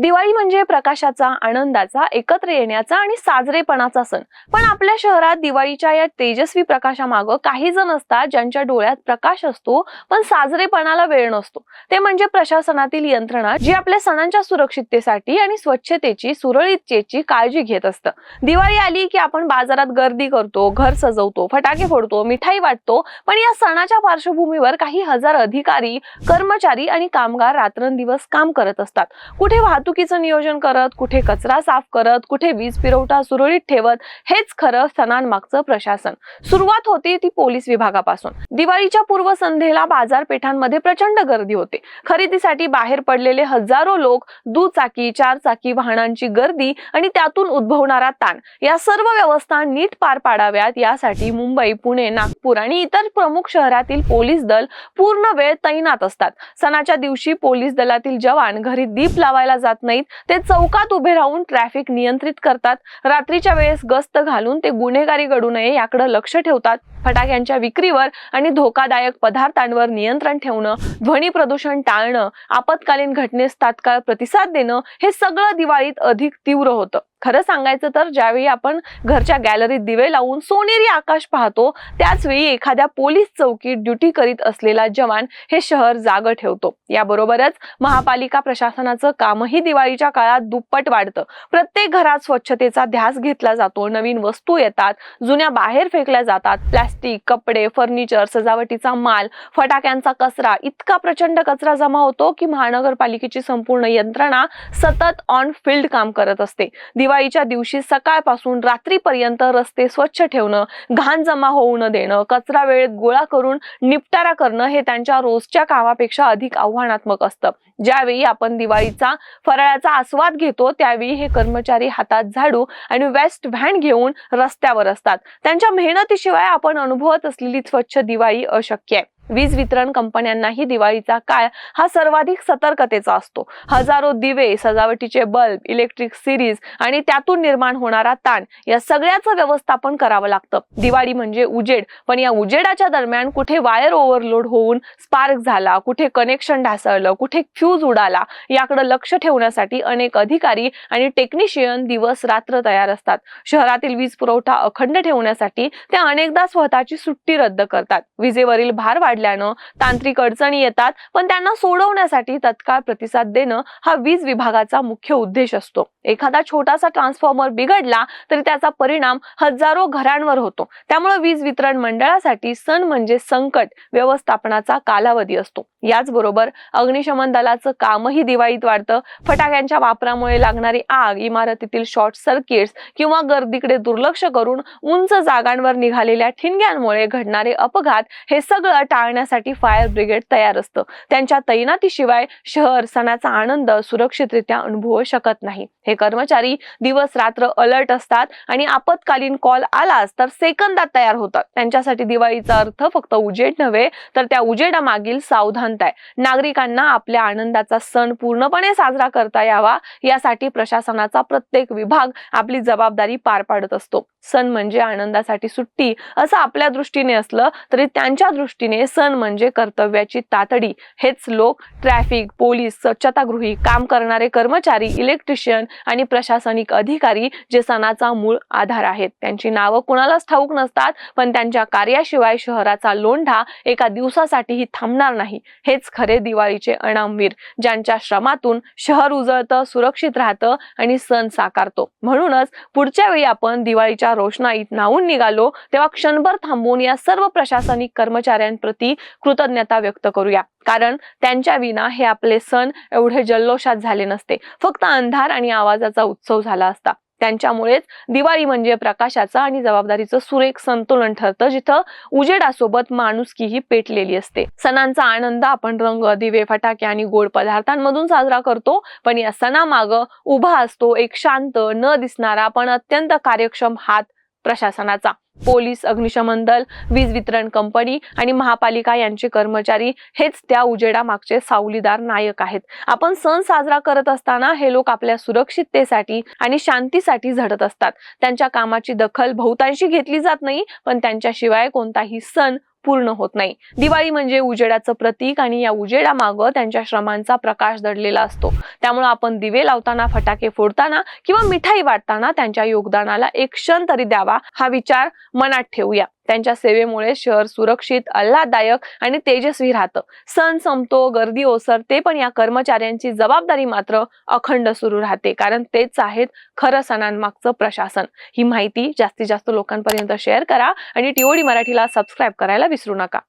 दिवाळी म्हणजे प्रकाशाचा आनंदाचा एकत्र येण्याचा आणि साजरेपणाचा सण. पण आपल्या शहरात दिवाळीच्या या तेजस्वी प्रकाशामागं काही जण असतात ज्यांच्या डोळ्यात प्रकाश असतो पण साजरेपणाला वेळ नसतो. ते म्हणजे प्रशासनातील यंत्रणा जी आपल्या सणांच्या सुरक्षिततेसाठी आणि स्वच्छतेची सुरळीततेची काळजी घेत असतं. दिवाळी आली की आपण बाजारात गर्दी करतो घर सजवतो फटाके फोडतो मिठाई वाटतो पण या सणाच्या पार्श्वभूमीवर काही हजार अधिकारी कर्मचारी आणि कामगार रात्रंदिवस काम करत असतात. कुठे वाहतूक वाहतुकीचं नियोजन करत कुठे कचरा साफ करत कुठे वीज पुरवठा सुरळीत ठेवत हेच खरं सणांमागचं प्रशासन. सुरुवात होते ती पोलीस विभागापासून. दिवाळीच्या पूर्वसंध्येला बाजारपेठांमध्ये प्रचंड गर्दी होते. खरेदीसाठी बाहेर पडलेले हजारो लोक दुचाकी चारचाकी वाहनांची गर्दी आणि त्यातून उद्भवणारा ताण. या सर्व व्यवस्था नीट पार पाडाव्यात यासाठी मुंबई पुणे नागपूर आणि इतर प्रमुख शहरातील पोलीस दल पूर्ण वेळ तैनात असतात. सणाच्या दिवशी पोलीस दलातील जवान घरी दीप लावायला जातात. जात नाहीत. ते चौकात उभे राहून ट्रॅफिक नियंत्रित करतात. रात्रीच्या वेळेस गस्त घालून ते गुन्हेगारी घडू नये याकडे लक्ष ठेवतात. फटाक्यांच्या विक्रीवर आणि धोकादायक पदार्थांवर नियंत्रण ठेवणं ध्वनी प्रदूषण टाळणं आपत्कालीन घटनेस तात्काळ प्रतिसाद देणं हे सगळं दिवाळीत अधिक तीव्र होतं. खरं सांगायचं तर ज्यावेळी आपण घरच्या गॅलरीत दिवे लावून सोनेरी आकाश पाहतो त्याचवेळी एखाद्या पोलीस चौकीत ड्युटी करीत असलेला जवान हे शहर जाग ठेवतो. याबरोबरच महापालिका प्रशासनाचं कामही दिवाळीच्या काळात दुप्पट वाढतं. प्रत्येक घरात स्वच्छतेचा ध्यास घेतला जातो नवीन वस्तू येतात जुन्या बाहेर फेकल्या जातात प्लास्टिक कपडे फर्निचर सजावटीचा माल फटाक्यांचा कचरा इतका प्रचंड कचरा जमा होतो की महानगरपालिकेची संपूर्ण यंत्रणा सतत ऑन फील्ड काम करत असते. दिवाळीच्या दिवशी सकाळपासून रात्रीपर्यंत रस्ते स्वच्छ ठेवणं घाण जमा होऊ न देणं कचरा वेळेत गोळा करून निपटारा करणं हे त्यांच्या रोजच्या कामापेक्षा अधिक आव्हानात्मक असतं. ज्यावेळी आपण दिवाळीचा फराळाचा आस्वाद घेतो त्यावेळी हे कर्मचारी हातात झाडू आणि वेस्ट व्हॅन घेऊन रस्त्यावर असतात. त्यांच्या मेहनतीशिवाय आपण अनुभवत असलेली स्वच्छ दिवाळी अशक्य आहे. वीज वितरण कंपन्यांनाही दिवाळीचा काळ हा सर्वाधिक सतर्कतेचा असतो. हजारो दिवे सजावटीचे बल्ब इलेक्ट्रिक सिरीज आणि त्यातून निर्माण होणारा ताण या सगळ्याचं व्यवस्थापन करावं लागतं. दिवाळी म्हणजे उजेड. पण या उजेडाच्या दरम्यान कुठे वायर ओव्हरलोड होऊन स्पार्क झाला कुठे कनेक्शन ढासळलं कुठे फ्यूज उडाला याकडे लक्ष ठेवण्यासाठी अनेक अधिकारी आणि टेक्निशियन दिवस रात्र तयार असतात. शहरातील वीज पुरवठा अखंड ठेवण्यासाठी ते अनेकदा स्वतःची सुट्टी रद्द करतात. विजेवरील भार वाढ पडल्यानं तांत्रिक अडचणी येतात पण त्यांना सोडवण्यासाठी तत्काळ प्रतिसाद देणं हा वीज विभागाचा मुख्य उद्देश असतो. एखादा छोटासा ट्रान्सफॉर्मर बिघडला तरी त्याचा परिणाम हजारो घरांवर होतो. त्यामुळे वीज वितरण मंडळासाठी सण म्हणजे संकट व्यवस्थापनाचा कालावधी असतो. याचबरोबर अग्निशमन दलाचं कामही दिवाळीत वाढतं. फटाक्यांच्या वापरामुळे लागणारी आग इमारतीतील शॉर्ट सर्किट्स किंवा गर्दीकडे दुर्लक्ष करून उंच जागांवर निघालेल्या ठिणग्यांमुळे घडणारे अपघात हे सगळं टाळण्यासाठी फायर ब्रिगेड तयार असतं. त्यांच्या तैनातीशिवाय शहर सणाचा आनंद सुरक्षितरित्या अनुभवू शकत नाही. हे कर्मचारी दिवस रात्र अलर्ट असतात आणि आपत्कालीन कॉल आलाच तर सेकंदात तयार होतात. त्यांच्यासाठी दिवाळीचा अर्थ फक्त उजेड नव्हे तर त्या उजेडामागील सावधानता आहे. नागरिकांना आपल्या आनंदाचा सण पूर्णपणे साजरा करता यावा यासाठी प्रशासनाचा प्रत्येक विभाग आपली जबाबदारी पार पाडत असतो. सण म्हणजे आनंदासाठी सुट्टी असं आपल्या दृष्टीने असलं तरी त्यांच्या दृष्टीने सण म्हणजे कर्तव्याची तातडी. हेच लोक ट्रॅफिक पोलीस स्वच्छतागृही काम करणारे कर्मचारी इलेक्ट्रिशियन आणि प्रशासनिक अधिकारी जे सणाचा मूळ आधार आहेत. त्यांची नावं कुणालाच ठाऊक नसतात पण त्यांच्या कार्याशिवाय शहराचा लोंढा एका दिवसासाठीही थांबणार नाही. हेच खरे दिवाळीचे अणामवीर ज्यांच्या श्रमातून शहर उजळतं सुरक्षित राहतं आणि सण साकारतो. म्हणूनच पुढच्या वेळी आपण दिवाळीच्या रोषणाईत नाहून निघालो तेव्हा क्षणभर थांबून या सर्व प्रशासनिक कर्मचाऱ्यांप्रती कृतज्ञता व्यक्त करूया. कारण त्यांच्या विना हे आपले सण एवढे जल्लोषात झाले नसते. फक्त अंधार आणि आवाजाचा उत्सव झाला असता. त्यांच्यामुळेच दिवाळी म्हणजे प्रकाशाचा आणि जबाबदारीचं सुरेख संतुलन ठरतं जिथं उजेडासोबत माणुसकीही पेटलेली असते. सणांचा आनंद आपण रंग दिवे फटाके आणि गोड पदार्थांमधून साजरा करतो पण या सणामाग उभा असतो एक शांत न दिसणारा पण अत्यंत कार्यक्षम हात प्रशासनाचा. पोलीस अग्निशमन दल वीज वितरण कंपनी आणि महापालिका यांचे कर्मचारी हेच त्या उजेडा मागचे सावलीदार नायक आहेत. आपण सण साजरा करत असताना हे लोक आपल्या सुरक्षिततेसाठी आणि शांतीसाठी झडत असतात. त्यांच्या कामाची दखल बहुतांशी घेतली जात नाही पण त्यांच्याशिवाय कोणताही सण पूर्ण होत नाही. दिवाळी म्हणजे उजेडाचं प्रतीक आणि या उजेडामागं त्यांच्या श्रमांचा प्रकाश दडलेला असतो. त्यामुळे आपण दिवे लावताना फटाके फोडताना किंवा मिठाई वाटताना त्यांच्या योगदानाला एक क्षण तरी द्यावा हा विचार मनात ठेवूया. त्यांच्या सेवेमुळे शहर सुरक्षित आल्हाददायक आणि तेजस्वी राहतं. सण संपतो गर्दी ओसरते पण या कर्मचाऱ्यांची जबाबदारी मात्र अखंड सुरू राहते. कारण तेच आहेत खरं सणांमागचं प्रशासन. ही माहिती जास्तीत जास्त लोकांपर्यंत शेअर करा आणि टीओडी मराठीला सबस्क्राईब करायला विसरू नका.